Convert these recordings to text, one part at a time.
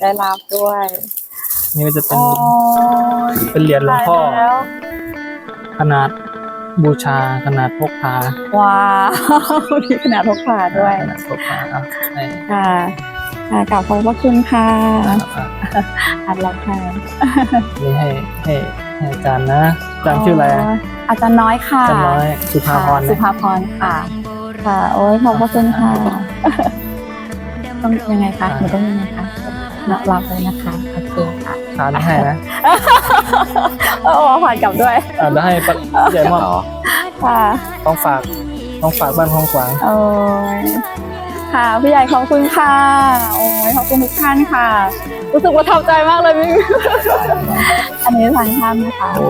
ได้รับด้วยนี่ก็จะเป็นโอ้ยเป็นเหรียญหลวงพ่อ ตายแล้วขนาดบูชาขนาดพกพาว้าวมีขนาดพกพาด้วยขนาดพกพาอะให้ค่ะค่ะกลับขอบพระคุณค่ะอะอัดรับแทนนี่ให้ให้ให้อาจารย์นะอาจารย์ชื่ออะไรอะอาจารย์น้อยค่ะอาจารย์น้อยสุภาพรสุนะภาพรค่ะ ค่ะ โอ้ยขอบพระคุณค่ะ ต้องยังไงคะหนูต้องยังไงคะเนาะ รับเลยนะคะโอเคค่ะทานให้นะโอ้ผ่านกลับด้วยอะแล้วให้ปะใหญ่มอบค่ะต้องฝากต้องฝากบ้านห้องขวางโอ้ยค่ะพี่ใหญ่ขอบคุณค่ะโอ้ยขอบคุณทุกท่านค่ะ รู้สึกว่าทับใจมากเลยพี่อันนี้ทางท่านนะคะโอ้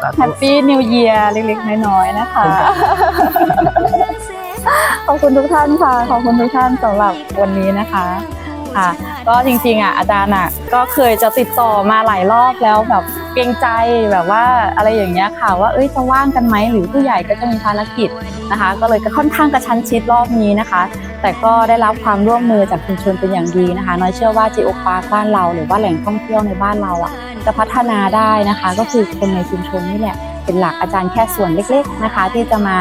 สาแฮธุปปี้นิวเยียร์เล็กๆน้อยๆนะคะขอบคุณทุกท่านค่ะ ขอบคุณทุกท่านสำหรับวันนี้นะคะ ค่ะ ก็จริงๆอะอาจารย์อะก็เคยจะติดต่อมาหลายรอบแล้วแบบเกรงใจแบบว่าอะไรอย่างเงี้ยค่ะว่าเอ้ยจะว่างกันไหมหรือผู้ใหญ่ก็จะมีภารกิจนะคะ ก็เลยก็ค่อนข้างกระชั้นชิดรอบนี้นะคะ แต่ก็ได้รับความร่วมมือจากชุมชนเป็นอย่างดีนะคะน้อยเชื่อว่าจีโอปาร์คบ้านเราหรือว่าแหล่งท่องเที่ยวในบ้านเราอะจะพัฒนาได้นะคะ ก็คือคนในชุมชนนี่แหละเป็นหลักอาจารย์แค่ส่วนเล็ก ๆนะคะ ที่จะมา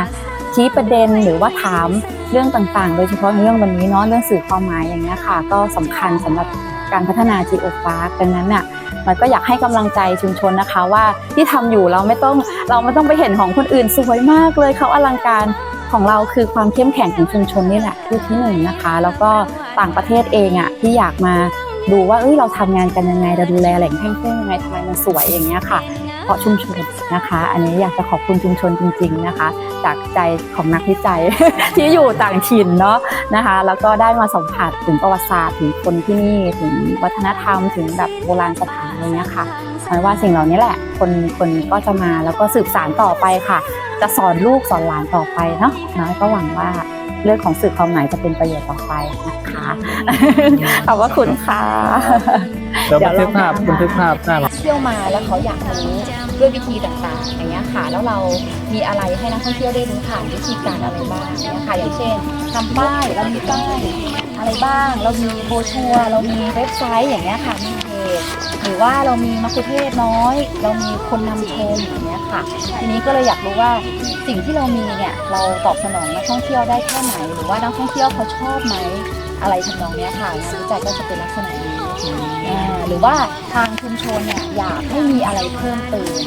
ชี้ประเด็นหรือว่าถามเรื่องต่างๆ โดยเฉพาะเรื่องวันนี้เนาะเรื่องสื่อความหมายอย่างเงี้ยค่ะ ก็สำคัญสำหรับการพัฒนาจีโอปาร์คดังนั้นน่ะมันก็อยากให้กำลังใจชุมชนนะคะว่าที่ทำอยู่เราไม่ต้องเราไม่ต้องไปเห็นของคนอื่นสวยมากเลยเขาอลังการของเราคือความเข้มแข็งของชุมชนนี่แหละคือที่หนึ่งนะคะ แล้วก็ต่างประเทศเองอะที่อยากมาดูว่าเอ้ยเราทำงานกันยังไงเราดูแลแหล่งท่องเที่ยวยังไงทำไมมันสวยอย่างเงี้ยค่ะ เพราะชุมชนนะคะ อันนี้อยากจะขอบคุณชุมชนจริง ๆนะคะ จากใจของนักวิจัยที่อยู่ต่างถิ่นเนาะนะคะ แล้วก็ได้มาสัมผัสถึงประวัติศาสตร์ถึงคนที่นี่ถึงวัฒนธรรมถึงแบบโบราณสถานอะไรเงี้ยค่ะหมายว่าสิ่งเหล่านี้แหละคนคนก็จะมาแล้วก็สืบสานต่อไปค่ะ จะสอนลูกสอนหลานต่อไปเนาะน้อยก็หวังว่าเรื่องของสื่อความหมายจะเป็นประโยชน์ต่อไปนะคะ ขอบพระคุณค่ะเดี๋ยวบันทึกภาพบันทึกภาพหน้าหลังเที่ยวมาแล้วเขาอยากรู้ด้วยวิธีต่างๆ อย่างเงี้ยค่ะ แล้วเรามีอะไรให้นักท่องเที่ยวได้รู้ผ่านวิธีการอะไรบ้างเนี่ยค่ะ อย่างเช่นทำป้ายเรามีป้ายอะไรบ้าง เรามีโบรชัวร์เรามีเว็บไซต์อย่างเงี้ยค่ะมีเพจหรือว่าเรามีมัคคุเทศก์น้อย เรามีคนนำชมอย่างเงี้ยค่ะ ทีนี้ก็เลยอยากรู้ว่าสิ่งที่เรามีเนี่ยเราตอบสนองนักท่องเที่ยวได้แค่ไหน หรือว่านักท่องเที่ยวเขาชอบไหมอะไรทำนองเนี้ยค่ะงานวิจัยก็จะเป็นลักษณะนี้ อ่าหรือว่าทางชุมชนเนี่ยอยากให้มีอะไรเพิ่มเติม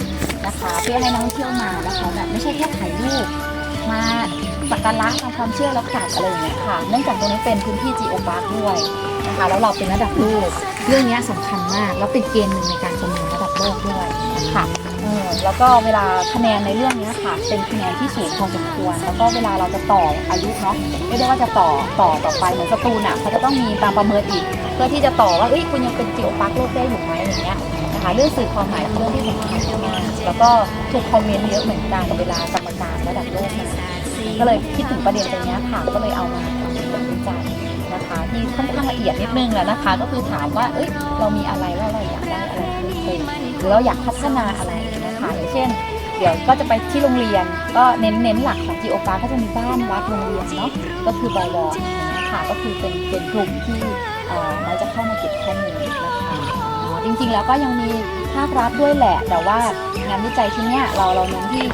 นะคะ เพื่อให้นักท่องเที่ยวมานะคะแบบไม่ใช่แค่ถ่ายรูปมาสักการะทางความเชื่อแล้วกลับอะไรอย่างเงี้ยค่ะ เนื่องจากตรงนี้เป็นพื้นที่ Geo Park ด้วยนะคะแล้วเราเป็นระดับโลกเรื่องนี้สำคัญมากแล้วเป็นเกณฑ์หนึ่งในการประเมินระดับโลกด้วยค่ะ ออแล้วก็เวลาคะแนนในเรื่องนี้ค่ะ เป็นคะแนนที่สูงพอสมควร แล้วก็เวลาเราจะต่ออายุเนาะไม่ได้ว่าจะต่อต่อต่อไปเหมือนสตูลอะเขาจะต้องมีตามประเมินอีก เพื่อที่จะต่อว่าเอ้ยคุณยังเป็นจิโอปาร์คโลกได้อยู่ไหมอย่างเงี้ยนะคะเรื่องสื่อความหมายเป็นเรื่องที่สำคัญมากแล้วก็ถูกคอมเมนต์เยอะเหมือนกันเวลากรรมการระดับโลกมาก็เลยคิดถึงประเด็นตรงนี้ค่ะก็เลยเอามาทำเป็นวิจัยนะคะที่ค่อนข้างละเอียดนิดนึงแหละนะคะ ก็คือถามว่าเอ้ยเรามีอะไรแล้วเราอยากได้อะไรเพิ่มเติมหรือเราอยากพัฒนาอะไร คะอย่างเช่น เดี๋ยวก็จะไปที่โรงเรียน ก็เน้นเน้นหลักของจีโอปาก็จะมีบ้านวัดโรงเรียนเนาะก็คือบวรอย่างเงี้ยค่ะก็คือเป็นเป็นกลุ่มที่เราจะเข้ามาเก็บข้อมูลนะคะจริงๆแล้วก็ยังมีภาครัฐด้วยแหละ แต่ว่างานวิจัยที่เนี้ยเราเราเน้นที่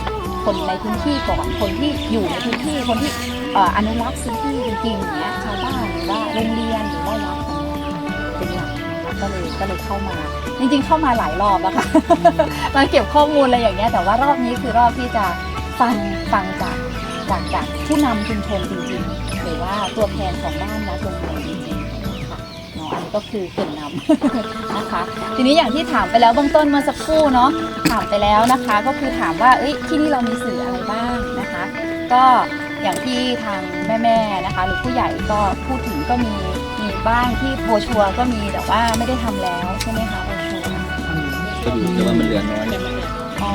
คนในพื้นที่ก่อนคนที่อยู่ในพื้นที่คนที่เอ่ออนุรักษ์พื้นที่จริงๆอย่างเงี้ยชาวบ้านหรือว่าโรงเรียน กนะคะก็เลยก็เลยเข้ามาจริงๆเข้ามาหลายรอบแล้วค่ะมาเก็บข้อมูลอะไรอย่างเงี้ยแต่ว่ารอบนี้คือรอบที่จะฟังฟังจากจากจากผู้นำชุมชนจริงๆ หรือว่าตัวแทนของบ้านวัดโรงเรียนจริงๆค่ะเนาะอันนี้ก็คือเกรินนำนะคะ ทีนี้อย่างที่ถามไปแล้วเบื้องต้นเมื่อสักครู่เนาะถามไปแล้วนะคะ ก็คือถามว่าเอ้ยที่นี่เรามีสื่ออะไรบ้างนะคะ ก็อย่างที่ทางแม่ๆนะคะ หรือผู้ใหญ่ก็พูดถึงก็มีมี บ้างที่โพชัวร์ก็มีแต่ว่าไม่ได้ทำแล้วใช่ไหมคะโพชัวร์ก็อยู่แต่ว่ามันเหลือน้อยอ๋อ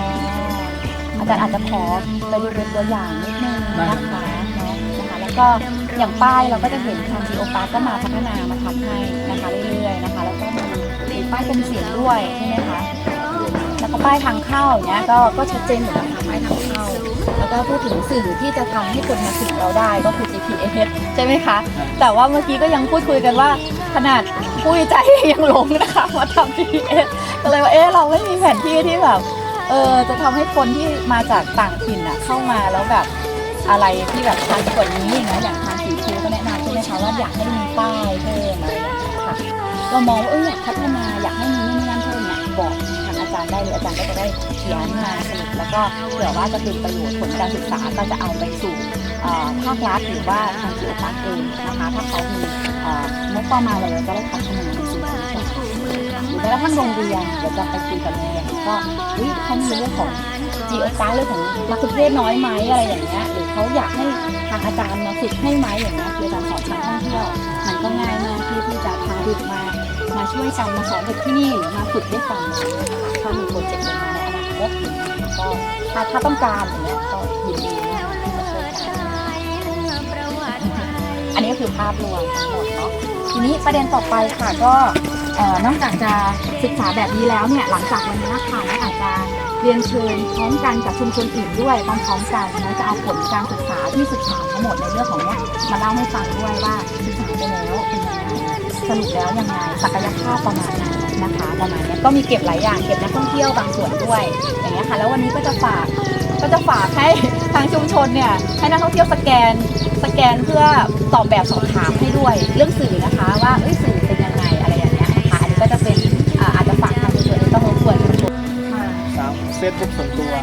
อาจารย์อาจจะขอไปดูเป็นตัวอย่างนิดนึงนะคะเนาะนะคะแล้วก็อย่างป้ายเราก็จะเห็นทางดีโอปาก็มาพัฒนามาทำให้นะคะเรื่อยๆนะคะ แล้วก็มีมีป้ายเป็นเสียงด้วยใช่ไหมคะ แล้วก็ป้ายทางเข้าอย่างเงี้ยก็ก็ชัดเจนอยู่แล้วค่ะป้ายทางเข้า แล้วก็พูดถึงสื่อที่จะทำให้คนมาถึงเราได้ก็คือ GPS ใช่ไหมคะ แต่ว่าเมื่อกี้ก็ยังพูดคุยกันว่าขนาดผู้วิจัยยังหลงนะคะมาทำ GPS ก็เลยว่าเอ๊ะเราไม่มีแผนที่ที่แบบเออจะทำให้คนที่มาจากต่างถิ่นอะเข้ามาแล้วแบบอะไรที่แบบทางกว่านี้นะอย่างทางสีชูก็แนะนำใช่ไหมคะว่าอยากให้มีป้ายเพิ่มอะไรอย่างเงี้ยค่ะเรามองว่าเอออยากพัฒนาอยากให้มีนู่นนี่นั่นเพิ่มเนี่ยบอการย์ได้เลยอาจารย์ก็จะได้เขียนมาสรุปแล้วก็เผื่อว่าจะเป็นประโยชน์ผลการศึกษาก็จะเอาไปสู่ภาครัฐหรือว่าทางจิตพักเองนะคะถ้าเขามีเอ่องบประมาณอะไรเราจะได้พัฒนาในสิ่งนี้ก่อนหรือแม้กระทั่งโรงเรียนเดี๋ยวจะไปคุยกับโรงเรียนก็เฮ้ยเขามีเรื่องของจีโอการเรื่องของมักคุเทศน้อยไหมอะไรอย่างเงี้ยหรือเขาอยากให้ทางอาจารย์มาฝึกให้ไหมอย่างเงี้ยคืออาจารย์สอนทางท่องเที่ยวมันก็ง่ายมากที่ที่จะพาเด็กมามาช่วยกันมาสอนเด็กที่นี่หรือมาฝึกด้วยกัน ถ้ามีโปรเจกต์ออกมาในอนาคตก็ถ้าถ้าต้องการอย่างเงี้ยก็ยินดีที่มาช่วยกันอันนี้ก็คือภาพรวมทั้งหมดเนาะทีนี้ประเด็นต่อไปค่ะก็เอ่อนอกจากจะศึกษาแบบนี้แล้วเนี่ยหลังจากวันนี้ค่ะเราอาจจะเรียนเชิญพร้อมกันกับชุมชนอื่นด้วยพร้อมๆกันนะจะเอาผลการศึกษาที่ศึกษาทั้งหมดในเรื่องของเนี้ยมาเล่าให้ฟังด้วยว่าศึกษาไปแล้วเป็นยังไงสรุปแล้วยังไงศักยภาพประมาณไหน นะคะประมาณเนี้ยก็มีเก็บหลายอย่างเก็บนักท่องเที่ยวบางส่วนด้วยอย่างเงี้ยค่ะแล้ววันนี้ก็จะฝากก็จะฝากให้ทางชุมชนเนี่ยให้นักท่องเที่ยวสแกน สแกนเพื่อตอบแบบสอบถามให้ด้วย เรื่องสื่อนะคะว่าเอ้ยสื่อเป็นยังไงอะไรอย่างเงี้ยค่ะอันนี้ก็จะเป็นอ่าอาจจะฝากทางชุมชนต้องรบกวนชุมชนค่ะสามเฟซบุ๊กส่วนตัว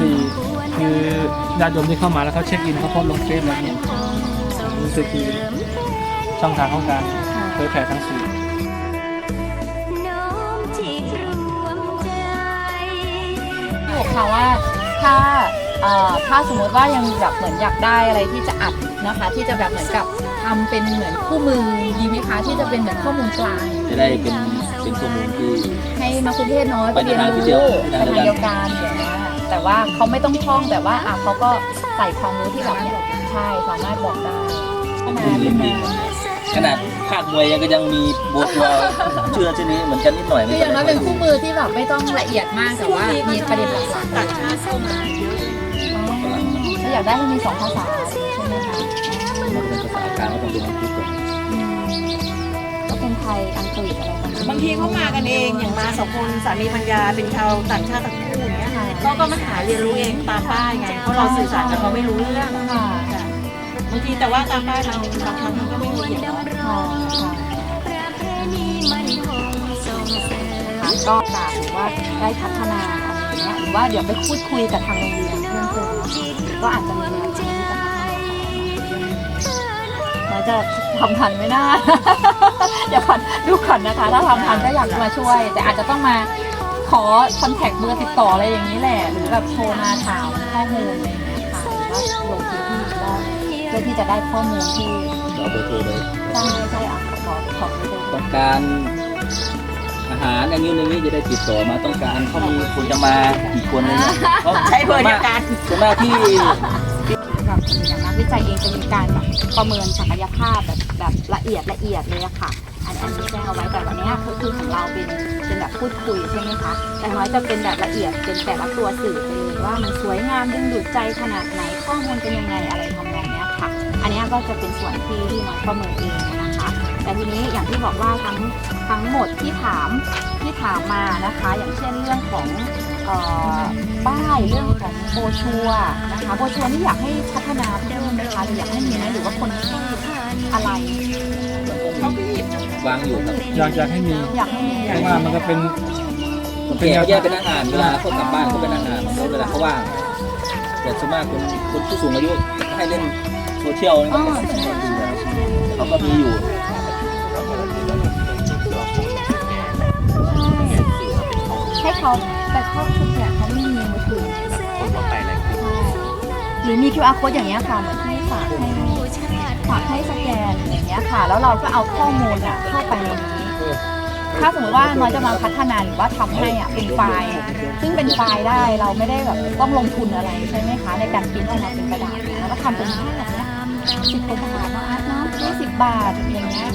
สี่คือญาติโยมที่เข้ามาแล้วเขาเช็คอินเขาโพสต์ลงเฟซอะไรเงี้ยรู้สึกคือช่องทางของการเผยแผ่ทางสื่อ พี่บอกค่ะว่าถ้าถ้าสมมติว่ายังแบบเหมือนอยากได้อะไรที่จะอัดนะคะ ที่จะแบบเหมือนกับทำเป็นเหมือนคู่มือดีไหมคะที่จะเป็นเหมือนข้อมูลกลางจะได้เป็นเป็นข้อมูลที่ให้มาคุเทศน้อยไปเรียนรู้เดียวไปทาเดียวกันอย่างเงี้ยแต่ว่าเขาไม่ต้องท่องแต่ว่าอะเขาก็ใส่ความรู้ที่แบบนี่ยใช่สามารถบอกได้ พัฒนาขึ้นมาขนาดภาคมวยยังก็ยังมีบทว่าเชื่อชื่อนี้เหมือนกันนิดหน่อยคืออย่างน้อยเป็นคู่มือที่แบบไม่ต้องละเอียดมากแต่ว่ามีประเด็นหลักๆต่างชาติเข้ามาเยอะถ้าอยากได้ให้มีสองภาษาใช่ไหมคะมันเป็นภาษากลางก็ต้องเป็นอังกฤษก่อนอืมก็เป็นไทยอังกฤษอะไรประมาณนี้บางทีเขามากันเองอย่างมาสองคนสามีภรรยาเป็นชาวต่างชาติทั้งคู่อย่างเงี้ยค่ะก็ก็มาหาเรียนรู้เองตามป้ายไงเพราะเราสื่อสารกับเขาไม่รู้เรื่องค่ะค่ะ บางทีแต่ว่าตามป้ายเราบางครั้งมันก็ไม่ละเอียดเนาะค่ะค่ะค่ะก็ฝากหรือว่าได้พัฒนาอะไรอย่างเงี้ยหรือว่าเดี๋ยวไปพูดคุยกับทางโรงเรียนเพิ่มเติมก็อาจจะมีแนวทางที่จะพัฒนาต่อมาจะทำทันไหมนะเดี๋ยวก่อนดูก่อนนะคะ ถ้าทำทันก็อยากมาช่วย แต่อาจจะต้องมาขอคอนแทคเบอร์ติดต่ออะไรอย่างนี้แหละ หรือแบบโทรมาถามข้อมูลอะไรอย่างเงี้ยค่ะหรือว่าลงพื้นที่ก็เพื่อที่จะได้ข้อมูลที่เอาเบอร์โทรเลยใช่ใช่อะขอขอเบอร์โทรต้องการอาหารอย่างนี้อย่างนี้จะได้ติดต่อมาต้องการเขามีคนจะมากี่คนอะไรเงี้ยใช้เบอร์เดียวกันส่วนมากที่แบบอย่างนักวิจัยเองจะมีการแบบประเมินศักยภาพแบบแบบละเอียดละเอียดเลยอะค่ะ อันอันที่แจ้งเอาไว้แต่วันนี้ก็คือของเราเป็นเป็นแบบพูดคุยใช่ไหมคะ แต่น้อยจะเป็นแบบละเอียดเป็นแต่ละตัวสื่อไปเลยว่ามันสวยงามดึงดูดใจขนาดไหนข้อมูลเป็นยังไงอะไรทำนอง ค่ะ อันเนี้ยก็จะเป็นส่วนที่ที่น้อยประเมินเองนะคะ แต่ทีนี้อย่างที่บอกว่าทั้งทั้งหมดที่ถามที่ถามมานะคะ อย่างเช่นเรื่องของเอ่อป้ายเรื่องของโบชัวร์นะคะโบชัวร์นี่อยากให้พัฒนาเพิ่มไหมคะหรืออยากให้มีไหมหรือว่าคนที่อะไรวางอยู่ครับอยากอยากให้มีอยากให้มีเพราะว่ามันก็เป็นคนแก่เขาแยกเป็นอาหารเวลาเขากลับบ้านเขาเป็นอาหารเขาเวลาเขาว่างแต่ส่วนมากคนคนผู้สูงอายุให้เล่น โซเชียลนี่ก็เขาก็มีอยู่ให้เขาแต่เข้าชุดเนี่ยเขาไม่มีมือถือใช่หรือมี QR code อย่างเงี้ยค่ะเหมือนที่ฝากให้ฝากให้สแกนอย่างเงี้ยค่ะ แล้วเราก็เอาข้อมูลอะเข้าไปในนี้ ถ้าสมมติว่าน้อยจะมาพัฒนาหรือว่าทำให้อะเป็นไฟล์ ซึ่งเป็นไฟล์ได้เราไม่ได้แบบต้องลงทุนอะไรใช่ไหมคะ ในการพิมพ์ออกมาเป็นกระดาษเนี่ยแล้วก็ทำเป็นแบบเนี้ย สิบกว่าบาทนะอาร์ตเนาะยี่สิบบาทอย่างเงี้ย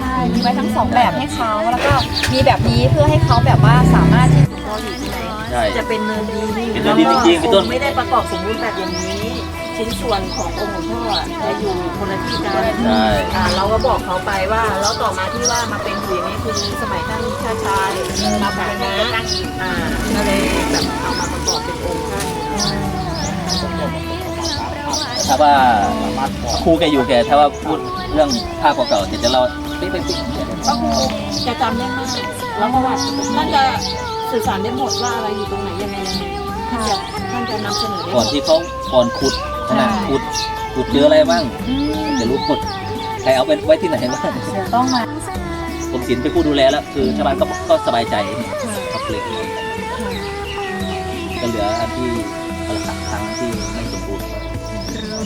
ใช่มีไว้ทั้งสองแบบให้เขาแล้วก็มีแบบนี้เพื่อให้เขาแบบว่าสามารถที่พออยู่ที่ไหนใช่ จะเป็นเนินดินเป็นเนินดินจริงๆเป็นต้น ไม่ได้ประกอบสมบูรณ์แบบอย่างนี้ ชิ้นส่วนขององค์หลวงพ่ออะจะอยู่คนละที่กันใช่ อ่าเราก็บอกเขาไปว่าแล้วต่อมาที่ว่ามาเป็นอยู่อย่างนี้คือสมัยท่านชาติชายมาแบบนะอ่าก็เลยแบบเอามาประกอบเป็นองค์ท่าน ถ้าว่าครูแกอยู่แกถ้าว่าพูดเรื่องภาพเก่าๆแกจะเล่าปิ๊กปิ๊กปิ๊กก็คือจะจำได้มากแล้วประวัติท่านจะสื่อสารได้หมดว่าอะไรอยู่ตรงไหนยังไงยังไงท่านจะท่านจะนำเสนอได้หก่มอนดที่เขาก่อนขุดขนาดขุดขุดเจออะไรบ้างอืมจะรู้หมดใครเอาไปไว้ที่ไหนบ้างเดี๋ยวต้องมา ผมศิลป์เป็นผู้ดูแลแล้วคือชาวบ้านก็ก็สบายใจเขาเปลี่ยนก็เหลืออันที่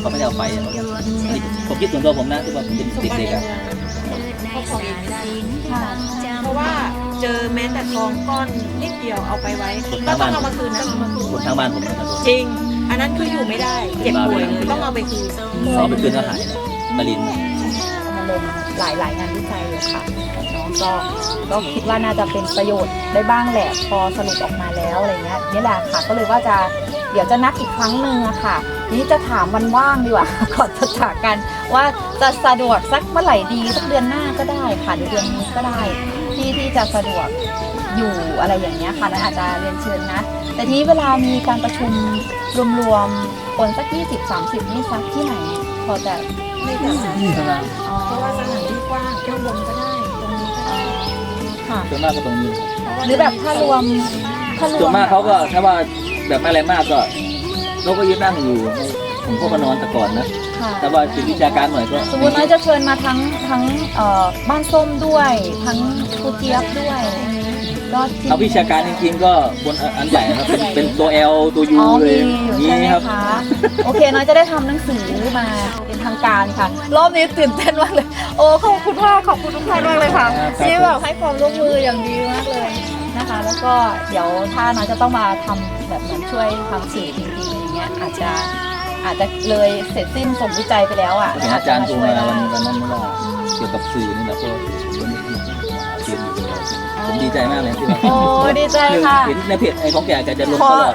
เขาไม่ได้เอาไปอะผมคิดส่วนตัวผมนะที่ว่าผมเป็นเด็กๆอะก็ของเองไม่ได้ค่ะเพราะว่าเจอแม้แต่ทองก้อนนิดเดียวเอาไปไว้ก็ต้องเอามาคืนนะมาคืนทางบ้านผมนะครับจริง อันนั้นคืออยู่ไม่ได้เจ็บป่วยเลยต้องเอาไปคืนเอาไปคืนก็หายนะปรินนะเอามาลงหลายหลายงานวิจัยเลยค่ะเนาะก็ก็คิดว่าน่าจะเป็นประโยชน์ได้บ้างแหละพอสรุปออกมาแล้วอะไรเงี้ยนี่แหละค่ะก็เลยว่าจะ ดี๋ยวจะนัดอีกครั้งหนึ่งอะค่ะ นี่จะถามวันว่างดีกว่าก่อนจะจากกันว่าจะสะดวกสักเมื่อไหร่ดีสักเดือนหน้าก็ได้ค่ะหรือเดือนนี้ก็ได้ที่ที่จะสะดวกอยู่อะไรอย่างเงี้ยค่ะนั้นอาจจะเรียนเชิญนะ แต่ทีนี้เวลามีการประชุมรวมๆคนสัก 20-30 นี่สักที่ไหน พอจะไม่แต่ว่านี่เท่านั้นอ๋อเพราะว่าสถานที่กว้างข้างบนก็ได้ตรงนี้ก็ได้ค่ะส่วนมากก็ตรงนี้ หรือแบบถ้ารวมถ้ารวมส่วนมากเขาก็ถ้าว่า แบบไม่อะไรมากก็เราก็ยืนนั่งอยู่ผมพวกก็นอนแต่ก่อนนะ ค่ะ แต่ว่าเป็นวิชาการหน่อยก็สมมติน้อยจะเชิญมาทั้งทั้งเอ่อบ้านส้มด้วย ทั้งครูเจี๊ยบด้วยก็ที่เอาวิชาการจริงๆก็บนอันใหญ่นะครับเป็นเป็นตัว L ตัว U อ๋อเลยมีอยู่นี่ใช่ไหมครับ คะ โอเคน้อยจะได้ทำหนังสือมาเป็นทางการค่ะ รอบนี้ตื่นเต้นมากเลย โอ้ขอบคุณมากขอบคุณทุกท่านมากเลยค่ะที่แบบให้ความร่วมมืออย่างดีมากเลย นะคะ แล้วก็เดี๋ยวถ้าน้อยจะต้องมาทำแบบเหมือนช่วยทำสื่อจริงๆอย่างเงี้ยอาจจะอาจจะเลยเสร็จสิ้นส่งวิจัยไปแล้วอะเห็นอาจารย์โทรมาได้วันวันนั้นว่าเกี่ยวกับสื่อนี่แหละก็วันนี้เขียนอยู่ผมดีใจมากเลยที่ว่าโอ้ดีใจค่ะเห็นในเพจไอ้ของแกแกจะลงตลอด